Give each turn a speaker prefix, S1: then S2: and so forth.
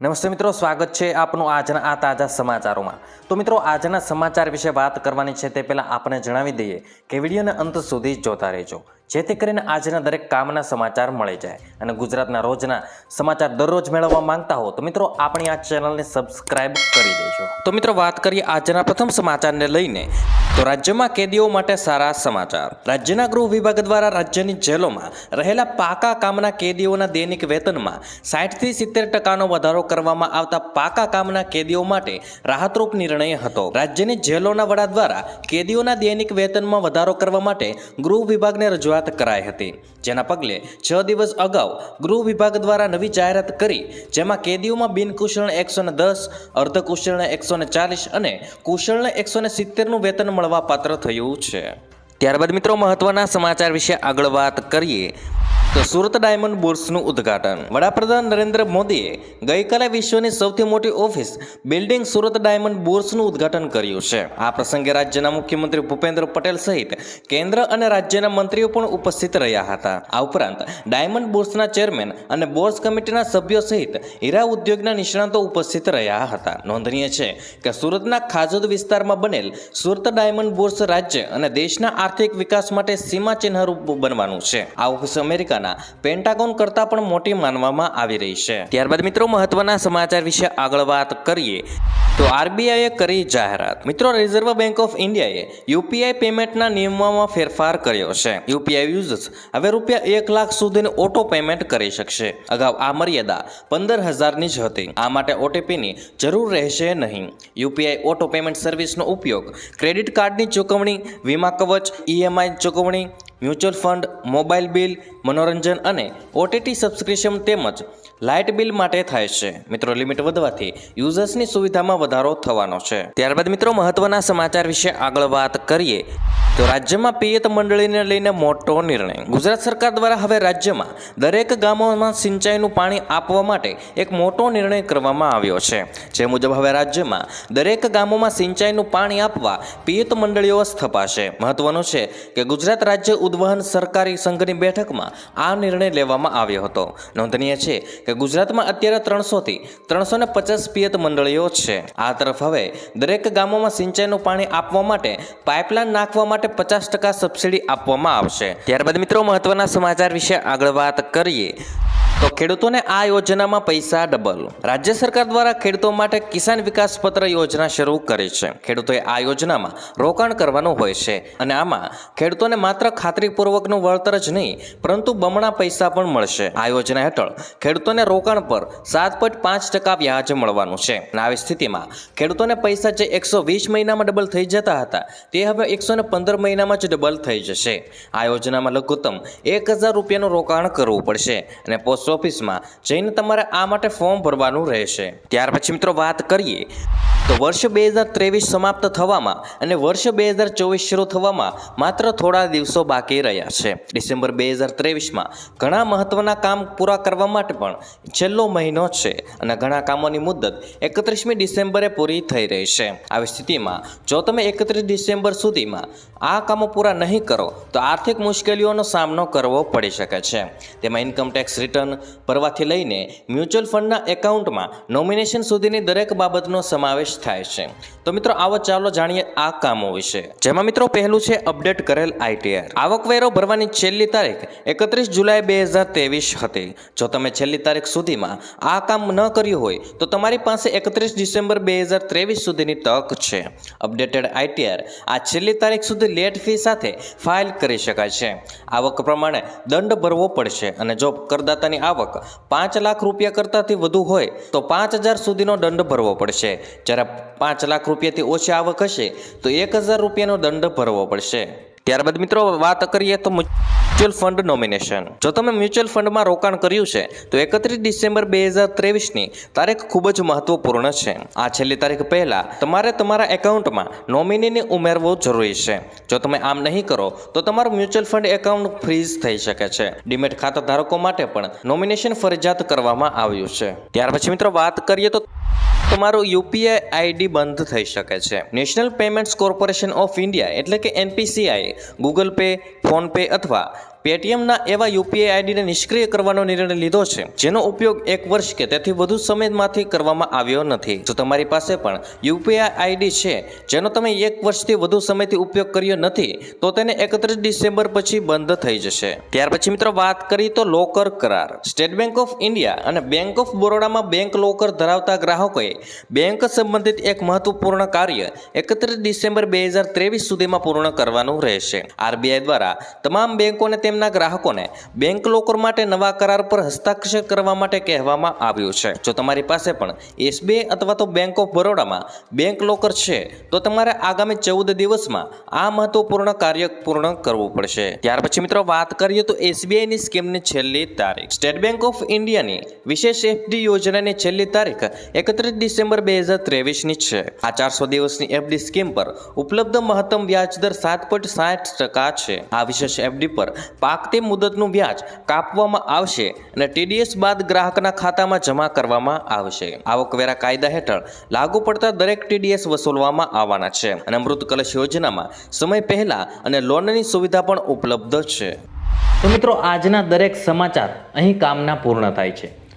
S1: નમસ્તે મિત્રો, સ્વાગત છે આપનું આજના આ તાજા સમાચારોમાં. તો મિત્રો, આજના સમાચાર વિશે વાત કરવાની છે તે પહેલાં આપણે જણાવી દઈએ કે વિડીયોને અંત સુધી જોતા રહેજો. જેથી કરીને આજના દરેક કામના સમાચાર મળી જાય અને ગુજરાતના રોજના સમાચાર દરરોજ મેળવવા માંગતા હો તો મિત્રો આપણી આ ચેનલને સબસ્ક્રાઇબ કરી દેજો. તો મિત્રો વાત કરીએ આજના પ્રથમ સમાચારને લઈને. તો રાજ્યમાં કેદીઓ માટે સારા સમાચાર. રાજ્યના ગૃહ વિભાગ દ્વારા રાજ્યની જેલોમાં રહેલા પાકા કામના કેદીઓના દૈનિક વેતનમાં સાઠથી સિત્તેર ટકાનો વધારો કરવામાં આવતા પાકા કામના કેદીઓ માટે રાહતરૂપ નિર્ણય હતો. રાજ્યની જેલોના વડા દ્વારા કેદીઓના દૈનિક વેતનમાં વધારો કરવા માટે ગૃહ વિભાગને રજૂઆત કરાઈ હતી. જેના પગલે છ દિવસ અગાઉ ગૃહ વિભાગ દ્વારા નવી જાહેરાત કરી, જેમાં કેદીઓમાં બિનકુશળને એકસો ને દસ અર્ધકુશળને એકસો ને ચાલીસ અને કુશળને એકસો ને સિત્તેરનું વેતન મળવા પાત્ર થયું છે. ત્યારબાદ મિત્રો મહત્વના સમાચાર વિશે આગળ વાત કરીએ. તો સુરત ડાયમંડ બોર્સનું ઉદ્ઘાટન. વડાપ્રધાન નરેન્દ્ર મોદીએ ગઈકાલે વિશ્વની સૌથી મોટી ઓફિસ બિલ્ડિંગ સુરત ડાયમંડ બોર્સનું ઉદ્ઘાટન કર્યું છે. આ પ્રસંગે રાજ્યના મુખ્યમંત્રી ભૂપેન્દ્ર પટેલ સહિત કેન્દ્ર અને રાજ્યના મંત્રીઓ પણ ઉપસ્થિત રહ્યા હતા. આ ઉપરાંત ડાયમંડ બોર્સના ચેરમેન અને બોર્સ કમિટીના સભ્યો સહિત હીરા ઉદ્યોગના નિષ્ણાતો ઉપસ્થિત રહ્યા હતા. નોંધનીય છે કે સુરતના ખાજોદ વિસ્તારમાં બનેલ સુરત ડાયમંડ બોર્સ રાજ્ય અને દેશના આર્થિક વિકાસ માટે સીમાચિહ્નરૂપ બનવાનું છે. આ ઓફિસ અમેરિકાના પેન્ટાગોન કરતાં પણ મોટી માનવામાં આવી રહી છે. ત્યારબાદ મિત્રો મહત્વના સમાચાર વિશે આગળ વાત કરીએ. તો આરબીઆઈએ કરી જાહેરાત. મિત્રો રિઝર્વ બેંક ઓફ ઇન્ડિયાએ યુપીઆઈ પેમેન્ટના નિયમોમાં ફેરફાર કર્યો છે. યુપીઆઈ યુઝર્સ હવે રૂપિયા એક લાખ સુધીની ઓટો પેમેન્ટ કરી શકશે. અગાઉ આ મર્યાદા પંદર હજારની જ હતી. આ માટે ઓટીપીની જરૂર રહેશે નહીં. યુપીઆઈ ઓટો પેમેન્ટ સર્વિસનો ઉપયોગ ક્રેડિટ કાર્ડની ચૂકવણી, વીમા કવચ ઈએમઆઈ ચૂકવણી, મ્યુચ્યુઅલ ફંડ, મોબાઈલ બિલ, મનોરંજન અને ઓટીટી સબસ્ક્રિપ્શન તેમજ લાઇટ બિલ માટે થાય છે. મિત્રો, લિમિટ વધવાથી યુઝર્સની સુવિધામાં વધારો થવાનો છે. ત્યારબાદ મિત્રો, મહત્વના સમાચાર વિશે આગળ વાત કરીએ. તો રાજ્યમાં પિયત મંડળીને લઈને મોટો નિર્ણય. ગુજરાત સરકાર દ્વારા હવે રાજ્યમાં દરેક ગામોમાં સિંચાઈનું પાણી આપવા માટે એક મોટો નિર્ણય કરવામાં આવ્યો છે. જે મુજબ હવે રાજ્યમાં દરેક ગામોમાં સિંચાઈનું પાણી આપવા પિયત મંડળીઓ સ્થપાશે. મહત્વનું છે કે ગુજરાત રાજ્ય ઉદ્વહન સરકારી સંઘની બેઠકમાં આ નિર્ણય લેવામાં આવ્યો હતો. નોંધનીય છે કે ગુજરાતમાં અત્યારે ત્રણસોથી ત્રણસો ને પચાસ પિયત મંડળીઓ છે. આ તરફ હવે દરેક ગામોમાં સિંચાઈનું પાણી આપવા માટે પાઇપલાઇન નાખવા માટે પચાસ ટકા સબસિડી આપવામાં આવશે. ત્યારબાદ મિત્રો મહત્વના સમાચાર વિશે આગળ વાત કરીએ. તો ખેડૂતોને આ યોજનામાં પૈસા ડબલ. રાજ્ય સરકાર દ્વારા ખેડૂતો માટે કિસાન વિકાસ પત્ર યોજના શરૂ કરી છે. ખેડૂતોએ આ યોજનામાં રોકાણ કરવાનું હોય છે અને આમાં ખેડૂતોને માત્ર ખાતરીપૂર્વકનું વળતર જ નહીં, પરંતુ બમણા પૈસા પણ મળશે. આ યોજના હેઠળ ખેડૂતોને રોકાણ પર સાત પોઈન્ટ પાંચ ટકા વ્યાજ મળવાનું છે. અને આવી સ્થિતિમાં ખેડૂતોને પૈસા જે એકસો વીસ મહિનામાં ડબલ થઈ જતા હતા, તે હવે એકસો ને પંદર મહિનામાં જ ડબલ થઈ જશે. આ યોજનામાં લઘુત્તમ એક હજાર રૂપિયાનું રોકાણ કરવું પડશે અને પોસ્ટ ઓફિસમાં જઈને તમારે આ માટે ફોર્મ ભરવાનું રહેશે. ત્યાર પછી મિત્રો વાત કરીએ. તો વર્ષ બે હજાર ત્રેવીસ સમાપ્ત થવામાં અને વર્ષ બે હજાર ચોવીસ શરૂ થવામાં માત્ર થોડા દિવસો બાકી રહ્યા છે. ડિસેમ્બર બે હજાર ત્રેવીસમાં ઘણા મહત્ત્વના કામ પૂરા કરવા માટે પણ છેલ્લો મહિનો છે અને ઘણા કામોની મુદત એકત્રીસમી ડિસેમ્બરે પૂરી થઈ રહી છે. આવી સ્થિતિમાં જો તમે એકત્રીસ ડિસેમ્બર સુધીમાં આ કામો પૂરા નહીં કરો, તો આર્થિક મુશ્કેલીઓનો સામનો કરવો પડી શકે છે. તેમાં ઇન્કમટેક્સ રિટર્ન ભરવાથી લઈને મ્યુચ્યુઅલ ફંડના એકાઉન્ટમાં નોમિનેશન સુધીની દરેક બાબતનો સમાવેશ થાય છે. તો મિત્રો, આવો ચાલો જાણીએ આ કામો વિશે. જેમાં મિત્રો, પહેલું છે અપડેટ કરેલ આઈટીઆર આવકવેરો ભરવાની છેલ્લી તારીખ એકત્રીસ જુલાઈ બે હજાર ત્રેવીસ હતી. જો તમે છેલ્લી તારીખ સુધીમાં આ કામ ન કર્યું હોય, તો તમારી પાસે એકત્રીસ ડિસેમ્બર બે હજાર ત્રેવીસ સુધીની તક છે. અપડેટેડ આઈટીઆર આ છેલ્લી તારીખ સુધી લેટ ફી સાથે ફાઇલ કરી શકાય છે. આવક પ્રમાણે દંડ ભરવો પડશે અને જો કરદાતાની આવક પાંચ લાખ રૂપિયા કરતાંથી વધુ હોય, તો પાંચ હજાર સુધીનો દંડ ભરવો પડશે. જ્યારે પાંચ લાખ રૂપિયાથી ઓછી આવક હશે, તો એક હજાર રૂપિયાનો દંડ ભરવો પડશે. ત્યારબાદ મિત્રો, વાત કરીએ તો મ્યુચ્યુઅલ ફંડ નોમિનેશન. જો તમે મ્યુચ્યુઅલ ફંડમાં રોકાણ કર્યું છે, તો એકત્રીસ ડિસેમ્બર બે હજાર ત્રેવીસની તારીખ ખૂબ જ મહત્વપૂર્ણ છે. આ છેલ્લી તારીખ પહેલાં તમારે તમારા એકાઉન્ટમાં નોમિનીને ઉમેરવો જરૂરી છે. જો તમે આમ નહીં કરો, તો તમારું મ્યુચ્યુઅલ ફંડ એકાઉન્ટ ફ્રીઝ થઈ શકે છે. ડીમેટ ખાતા ધારકો માટે પણ નોમિનેશન ફરજિયાત કરવામાં આવ્યું છે. ત્યાર પછી મિત્રો, વાત કરીએ તો તમારું યુપીઆઈ આઈડી બંધ થઈ શકે છે. National payments corporation of India એટલે કે એનપીસીઆઈ, ગૂગલ પે ફોનપે અથવા પેટીએમના એવા યુપીઆઈ આઈડીને નિષ્ક્રિય કરવાનો નિર્ણય લીધો છે, જેનો ઉપયોગ એક વર્ષ કે તેથી વધુ સમયમાંથી કરવામાં આવ્યો નથી. જો તમારી પાસે પણ યુપીઆઈ આઈડી છે, જેનો તમે એક વર્ષથી વધુ સમયથી ઉપયોગ કર્યો નથી, તો તેને એકત્રીસ ડિસેમ્બર પછી બંધ થઈ જશે. ત્યાર પછી મિત્રો વાત કરીએ તો લોકર કરાર. સ્ટેટ બેંક ઓફ ઇન્ડિયા અને બેંક ઓફ બરોડામાં બેંક લોકર ધરાવતા ગ્રાહકોએ બેંક સંબંધિત એક મહત્વપૂર્ણ કાર્ય એકત્રીસ ડિસેમ્બર બે હજાર ત્રેવીસ સુધીમાં પૂર્ણ કરવાનું રહેશે. આરબીઆઈ દ્વારા તમામ બેંકોને તેમના ગ્રાહકોને બેંક લોકર માટે નવા કરાર પર હસ્તાક્ષર કરવા માટે કહેવામાં આવ્યું છે. જો તમારી પાસે પણ એસબીઆઈ અથવા તો બેંક ઓફ બરોડામાં બેંક લોકર છે, તો તમારે આગામી ચૌદ દિવસમાં આ મહત્વપૂર્ણ કાર્ય પૂર્ણ કરવું પડશે. ત્યાર પછી મિત્રો વાત કરીએ તો એસબીઆઈની સ્કીમની છેલ્લી તારીખ. સ્ટેટ બેંક ઓફ ઇન્ડિયાની વિશેષ એફડી યોજનાની છેલ્લી તારીખ એકત્રીસ ડિસેમ્બર બે હજાર ત્રેવીસની છે. આ ચારસો દિવસની એફડી સ્કીમ પર ઉપલબ્ધ મહત્તમ વ્યાજ દર સાત પોઈન્ટ સાઠ ટકા છે. આ વિશેષ એફડી પર પાકતી મુદતનું વ્યાજ કાપવામાં આવશે અને ટીડીએસ બાદ ગ્રાહકના ખાતામાં જમા કરવામાં આવશે. આવકવેરા કાયદા હેઠળ લાગુ પડતા દરેક ટીડીએસ વસૂલવામાં આવવાના છે અને અમૃત કલશ યોજનામાં સમય પહેલા અને લોનની સુવિધા પણ ઉપલબ્ધ છે. તો મિત્રો, આજના દરેક સમાચાર અહીં કામના પૂર્ણ થાય છે.